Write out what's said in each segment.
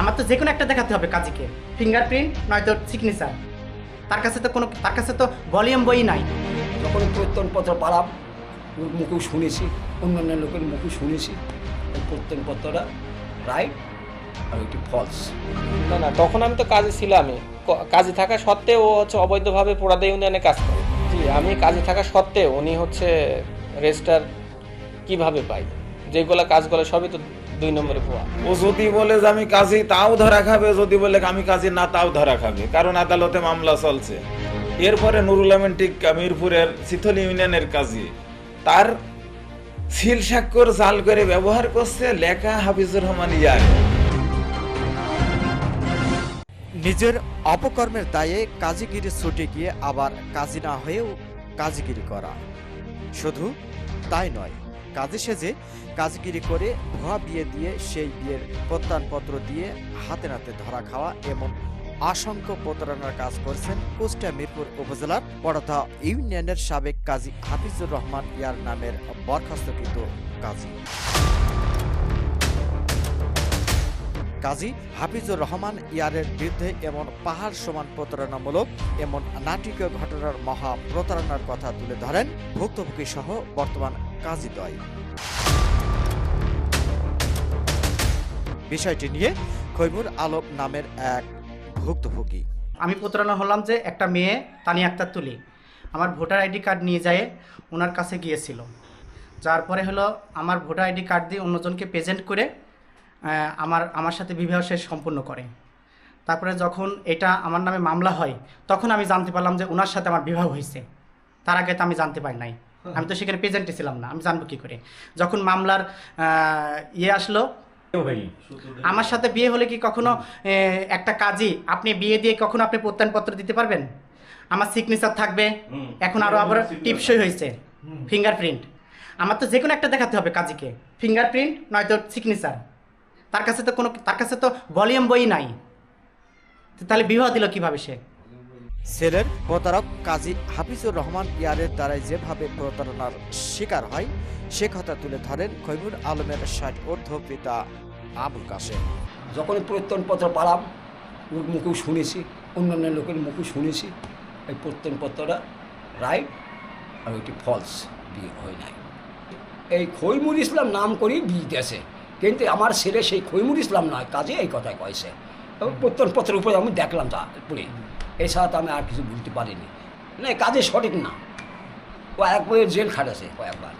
আমার তো যে কোনো একটা দেখাতে হবে কাজীকে। ফিঙ্গারপ্রিন্ট নয়তো সিগনেচার তার কাছে তো কোনো তার কাছে তো ভলিউম বই নাই। যখন প্রত্যয়নপত্র পালাম ওর মুখেও শুনেছি অন্যান্য লোকের মুখেও শুনেছি এই প্রত্যয়নপত্রটা রাইট আর ওইটি ফলস না না তখন আমি তো কাজে ছিলামই কাজে থাকা সত্ত্বেও ও হচ্ছে অবৈধভাবে পোড়াদে ইউনিয়নে কাজ করে। জি আমি কাজে থাকা সত্ত্বেও উনি হচ্ছে রেজিস্টার কীভাবে পাই? যেগুলো কাজ করে সবই তো দুই নম্বরে ভুয়া। ও যদি বলে যে আমি কাজী তাও ধরা খাবে। যদি বলে আমি কাজী না তাও ধরা খাবে। কারণ আদালতে মামলা চলছে। এরপরে নুরুল আমিন টিক্কা মিরপুরের শীতল ইউনিয়নের কাজী। তার সিল স্বাক্ষর জাল করে ব্যবহার করছে লেখা হাফিজুর রহমান ইয়ার। নিজের অপকর্মের দায়ে কাজীগিরি ছুটে গিয়ে আবার কাজী না হয়েও কাজীগিরি করা। শুধু তাই নয় কাজী সেজে কাজগিরি করে ভুয়া বিয়ে দিয়ে সেই বিয়ের প্রত্যয়নপত্র দিয়ে হাতে নাতে ধরা খাওয়া এমন অসংখ্য প্রতারণার কাজ করছেন কুষ্টিয়া মিরপুর উপজেলার বড়দা ইউনিয়নের সাবেক কাজী হাফিজুর রহমান ইয়ার নামের বরখাস্তকৃত কাজী। কাজী হাফিজুর রহমান ইয়ারের বিরুদ্ধে এমন পাহাড় সমান প্রতারণামূলক এমন নাটকীয় ঘটনার মহা প্রতারণার কথা তুলে ধরেন ভুক্তভোগী সহ বর্তমান বিষয়টি নিয়ে খৈমুর আলম নামের এক ভুক্তভোগী। আমি প্রতারণা হলাম যে একটা মেয়ে তানি আক্তার তুলি আমার ভোটার আইডি কার্ড নিয়ে যায়, ওনার কাছে গিয়েছিল। যার পরে হলো আমার ভোটার আইডি কার্ড দিয়ে অন্যজনকে প্রেজেন্ট করে আমার আমার সাথে বিবাহ শেষ সম্পূর্ণ করে। তারপরে যখন এটা আমার নামে মামলা হয়, তখন আমি জানতে পারলাম যে ওনার সাথে আমার বিবাহ হয়েছে। তার আগে তো আমি জানতে পারি নাই। আমি তো সেখানে প্রেজেন্টে ছিলাম না আমি জানব কী করে? যখন মামলার ইয়ে আসলো আমার সাথে বিয়ে হলে কি কখনো একটা কাজই? আপনি বিয়ে দিয়ে কখনো আপনি প্রত্যয়নপত্র দিতে পারবেন? আমার সিগনেচার থাকবে। এখন আরও আবার টিপসই হয়েছে। ফিঙ্গারপ্রিন্ট আমার তো যে কোনো একটা দেখাতে হবে কাজীকে। ফিঙ্গারপ্রিন্ট নয়তো সিগনেচার তার কাছে তো কোনো তার কাছে তো ভলিউম বই নাই। তাহলে বিবাহ দিল কীভাবে সে? ছেলের প্রতারক কাজী হাফিজুর রহমান ইয়ারের দ্বারাই যেভাবে প্রতারণার শিকার হয়, সে কথা তুলে ধরেন খৈমুর আলমের ষাট ঊর্ধ্ব পিতা আবুল কাশেম। যখন প্রত্যয়নপত্র পালাম, ওর মুখেও শুনেছি, অন্যান্য লোকের মুখেও শুনেছি, এই প্রত্যয়নপত্রটা রাইট আর ওইটি ফলস বিয়ে হয় নাই। এই খৈমুর ইসলাম নাম করেই বিয়ে দিয়েছে কিন্তু আমার ছেলে সেই খৈমুর ইসলাম নয় কাজে এই কথা কয়েছে। এবং প্রত্যয়নপত্রের উপরে আমি দেখলাম তা পড়ে এছাড়া তো আমি আর কিছু বুঝতে পারিনি। না কাজে সঠিক না। বইয়ের জেল খাটেছে কয়েকবার।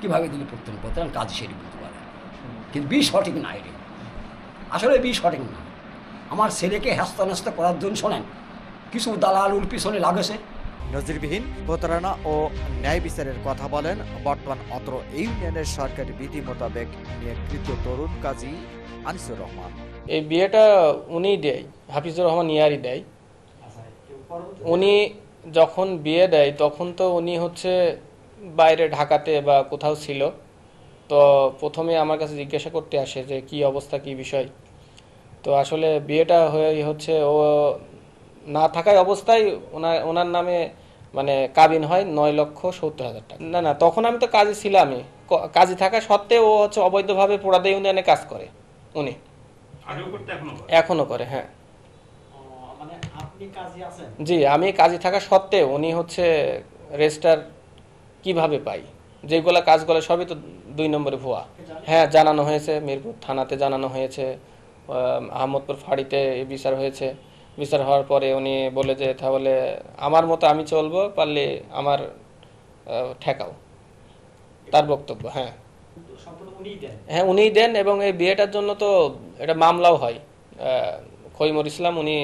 কীভাবে দিলে প্রত্যয়নপত্র আমি কাজে সেটি বুঝতে পারি কিন্তু বি সঠিক না, এটি। আসলে বি সঠিক না। আমার ছেলেকে হ্যাস্তা ন্যাস্তা করার জন্য শোনেন, কিছু দালাল উল পিছনে লাগেছে। নজিরবিহীন প্রতারণা ও ন্যায় বিচারের কথা বলেন বর্তমান অত্র ইউনিয়নের সরকারি বিধি মোতাবেক নিয়োগকৃত তরুণ কাজী আনিসুর রহমান। এই বিয়েটা উনিই দেয়, হাফিজুর রহমান ইয়ারই দেয়। উনি যখন বিয়ে দেয়, তখন তো উনি হচ্ছে বাইরে ঢাকাতে বা কোথাও ছিল। তো প্রথমে আমার কাছে জিজ্ঞাসা করতে আসে যে কি অবস্থা, কি বিষয়। তো আসলে বিয়েটা হয়ে হচ্ছে ও না থাকায় অবস্থায় ওনার ওনার নামে মানে কাবিন হয় নয় লক্ষ সত্তর হাজার টাকা। না না, তখন আমি তো কাজে ছিলামই। কাজে থাকা সত্ত্বেও ও হচ্ছে অবৈধভাবে পোড়াদে ইউনিয়নে কাজ করে, উনি। এখনও করে? হ্যাঁ। মানে আপনি কাজী আছেন? জি আমি কাজে থাকা সত্ত্বেও উনি হচ্ছে রেজিস্টার কীভাবে পাই? যেগুলো কাজ করে সবই তো দুই নম্বরে ভুয়া। হ্যাঁ জানানো হয়েছে মিরপুর থানাতে জানানো হয়েছে আহমদপুর ফাঁড়িতে বিচার হয়েছে। বিচার হওয়ার পরে উনি বলে যে তাহলে আমার মতো আমি চলবো পারলে আমার ঠেকাও। তার বক্তব্য হ্যাঁ। হ্যাঁ উনিই দেন এবং এই বিয়েটার জন্য তো এটা মামলাও হয়। খৈমুর ইসলাম উনি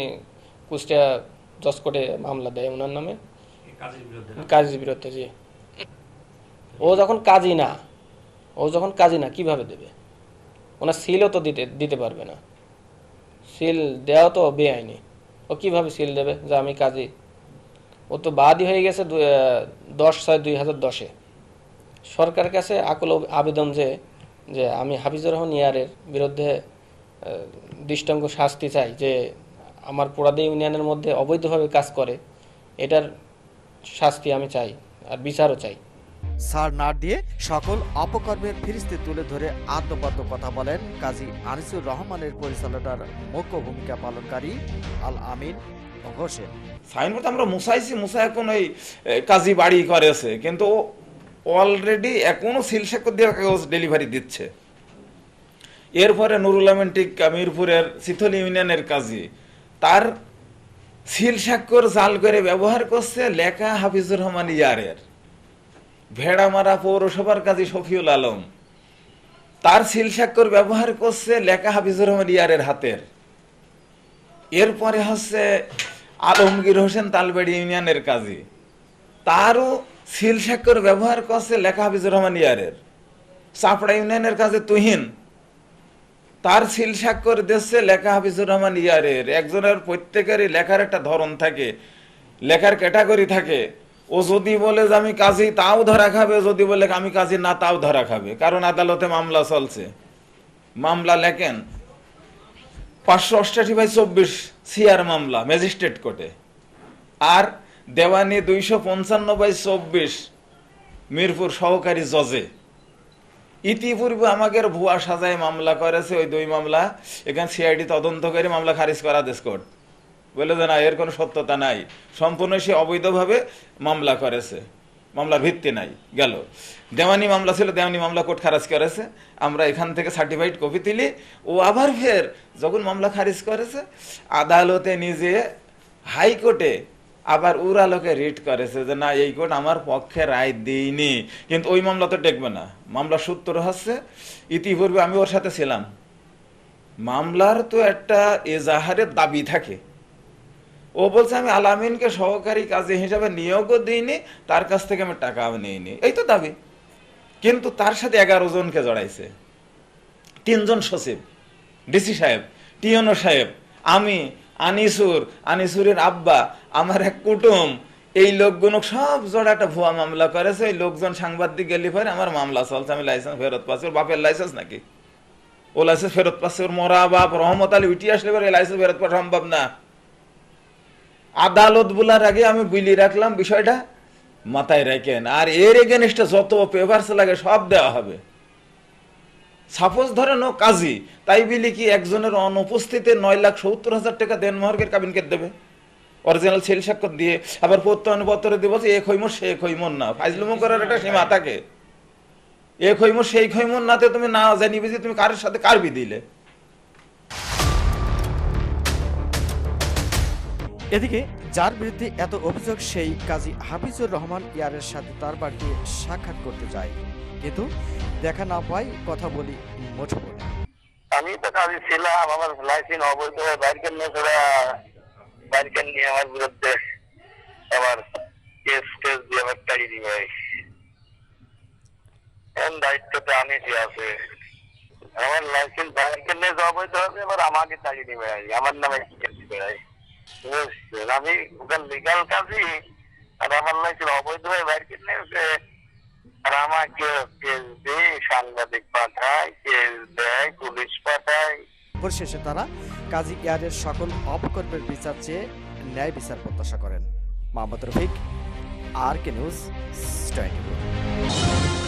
কুষ্টিয়া জজ কোর্টে মামলা দেয় ওনার নামে। কাজীর বিরুদ্ধে জি। ও যখন কাজী না ও যখন কাজী না কীভাবে দেবে? ওনার সিলও তো দিতে দিতে পারবে না। সিল দেওয়া তো বেআইনি। ও কীভাবে সিল দেবে যে আমি কাজী? ও তো বাদই হয়ে গেছে দশ ছয় দুই হাজার দশে। সরকারের কাছে আকুল আবেদন যে যে আমি হাফিজুর রহমান ইয়ারের বিরুদ্ধে দৃষ্টাঙ্গ শাস্তি চাই যে আমার পোড়াদে ইউনিয়নের মধ্যে অবৈধভাবে কাজ করে এটার শাস্তি আমি চাই আর বিচারও চাই। সার না দিয়ে সকল অপকর্মের ফিরিস্তি তুলে ধরে আদ্যপাদ্য কথা বলেন কাজী আনিসুর রহমানের পরিচালনার মুখ্য ভূমিকা পালনকারী আল আমিন হোসেন। সাইনবোর্ড আমরা মুসাইছি মুসা এখন ওই কাজী বাড়ি করেছে কিন্তু অলরেডি এখনও সিল সাক্ষ্য দিয়ে কাগজ ডেলিভারি দিচ্ছে। এরপরে নুরুল আমিন টিক্কা মিরপুরের সিথল ইউনিয়নের কাজী। তার সিল জাল করে ব্যবহার করছে লেখা হাফিজুর রহমান ইয়ারের। ভেড়ামারা পৌরসভার কাজী শফিউল আলম। তার সিল স্বাক্ষর ব্যবহার করছে লেখা হাফিজুর রহমান ইয়ারের হাতের। এরপরে হচ্ছে আলমগীর হোসেন তালবাড়ি ইউনিয়নের কাজী। তারও সিল স্বাক্ষর ব্যবহার করছে লেখা হাফিজুর রহমান ইয়ারের। চাপড়া ইউনিয়নের কাজে তুহিন। তার সিল স্বাক্ষর দিচ্ছে লেখা হাফিজুর রহমান ইয়ারের। একজনের প্রত্যেকেরই লেখার একটা ধরন থাকে, লেখার ক্যাটাগরি থাকে। ও যদি বলে যে আমি কাজী, তাও ধরা খাবে। যদি বলে আমি কাজী না, তাও ধরা খাবে। কারণ আদালতে মামলা চলছে। মামলা লেখেন। পাঁচশো অষ্টাশি বাই চব্বিশ সিআর মামলা, ম্যাজিস্ট্রেট কোর্টে। আর দেওয়ানি দুইশো পঞ্চান্ন বাই চব্বিশ মিরপুর সহকারী জজে। ইতিপূর্বে আমাকে ভুয়া সাজায় মামলা করেছে ওই দুই মামলা। এখানে সিআইডি তদন্তকারী মামলা খারিজ করা দেশ কোর্ট। বলে যে না, এর কোনো সত্যতা নাই। সম্পূর্ণ সে অবৈধভাবে মামলা করেছে। মামলার ভিত্তি নাই, গেল। দেওয়ানি মামলা ছিল, দেওয়ানি মামলা কোর্ট খারিজ করেছে। আমরা এখান থেকে সার্টিফাইড কপি তুলি। ও আবার ফের যখন মামলা খারিজ করেছে, আদালতে নিজে হাইকোর্টে আবার উড়ালোকে রিট করেছে যে, না, এই কোর্ট আমার পক্ষে রায় দিইনি। কিন্তু ওই মামলা তো টেকবে না। মামলা সূত্র হচ্ছে, ইতিপূর্বে আমি ওর সাথে ছিলাম। মামলার তো একটা এজাহারের দাবি থাকে। ও বলছে, আমি আলামিনকে সহকারী কাজী হিসাবে নিয়োগও দিইনি, তার কাছ থেকে আমি টাকাও নিইনি। এই তো দাবি। কিন্তু তার সাথে এগারো জনকে জড়াইছে। তিনজন সচিব, ডিসি সাহেব টিয়নো সাহেব, আমি আনিসুর, আনিসুরের আব্বা, আমার এক কুটুম। এই লোকগুলো সব জোড়া ভুয়া মামলা করেছে। ওই লোকজন সাংবাদিক গেলি পরে আমার মামলা চলছে, আমি লাইসেন্স ফেরত পাচ্ছি। ওর বাপের লাইসেন্স নাকি? ও লাইসেন্স ফেরত পাচ্ছে, ওর মরা বাপ রহমত আলী উঠি আসলে পরে লাইসেন্স ফেরত পাওয়া সম্ভব না। আদালত বলার আগে আমি বুঝলি রাখলাম বিষয়টা মাথায় রাখেন। আর এর এগেনস্টে যত পেপারস লাগে সব দেওয়া হবে। সাপোজ ধরেন ও কাজী, তাই বিলি কি একজনের অনুপস্থিতিতে নয় লাখ সত্তর হাজার টাকা দেনমহর্গের কাবিনকে দেবে। অরিজিনাল সেল স্বাক্ষর দিয়ে, আবার প্রত্যয়নপত্র দিয়ে যে, এ খৈমর, সে খৈমর না। ফাইজলুমো করার একটা সীমা থাকে। এ খৈমর, সেই খৈমর নাতে তুমি না জানিবে যে, তুমি কারের সাথে কারবি দিলে? এদিকে যার বিরুদ্ধে এত অভিযোগ, সেই কাজী হাফিজুর রহমান ইয়ারের সাথে তার বাড়িতে সাক্ষাৎ করতে যায়। কিন্তু দেখা না পাই কথা বলি না। আমি তো ছিলাম, আমার অবৈধ হয়ে নিয়ে নিয়ে আমার বিরুদ্ধে আবার কেস টেস দিয়ে দিবে। এখন দায়িত্বটা আমি যে আছে। আমার লাইসেন্স বাইরকে নিয়ে অবৈধ হবে, এবার আমাকে তাড়িয়ে আমার নামে কেস আমি লিগাল কাজই, আর আমার লাইসেন্স অবৈধ হয়ে বাইরকে নিয়ে আর আমাকে কেস দিয়ে সাংবাদিক পাঠায় কেস দেয়, পুলিশ পাঠায়। পরিশেষে তারা কাজী ইয়ারের সকল অপকর্মের বিচার চেয়ে ন্যায় বিচার প্রত্যাশা করেন। Mohammad Rafiq R K news twenty